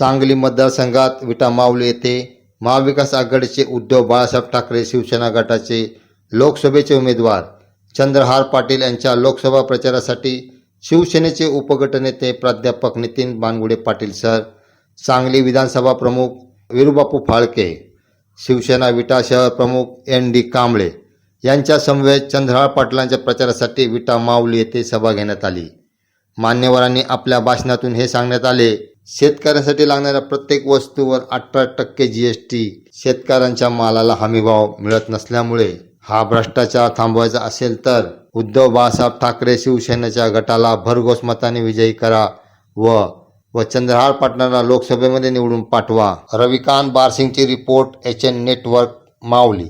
सांगली मतदारसंघात विटा माऊली येथे महाविकास आघाडीचे उद्धव बाळासाहेब ठाकरे शिवसेना गटाचे लोकसभेचे उमेदवार चंद्रहार पाटील यांच्या लोकसभा प्रचारासाठी शिवसेनेचे उपगटनेते प्राध्यापक नितीन बानगुडे पाटील सर सांगली विधानसभा प्रमुख विरुबापू फाळके शिवसेना विटा शहर प्रमुख एन डी कांबळे यांच्या समवेत चंद्रहार पाटलांच्या प्रचारासाठी विटा माऊली येथे सभा घेण्यात आली. मान्यवरांनी आपल्या भाषणातून हे सांगण्यात आले शेतकऱ्यांसाठी लागणाऱ्या प्रत्येक वस्तूवर अठरा टक्के जीएसटी शेतकऱ्यांच्या मालाला हमीभाव मिळत नसल्यामुळे हा भ्रष्टाचार थांबवायचा असेल तर उद्धव बाळासाहेब ठाकरे शिवसेनेच्या गटाला भरघोस मताने विजयी करा व व चंद्रहार पाटणाला लोकसभेमध्ये निवडून पाठवा. Ravikant बारसिंगची report H N network Mauli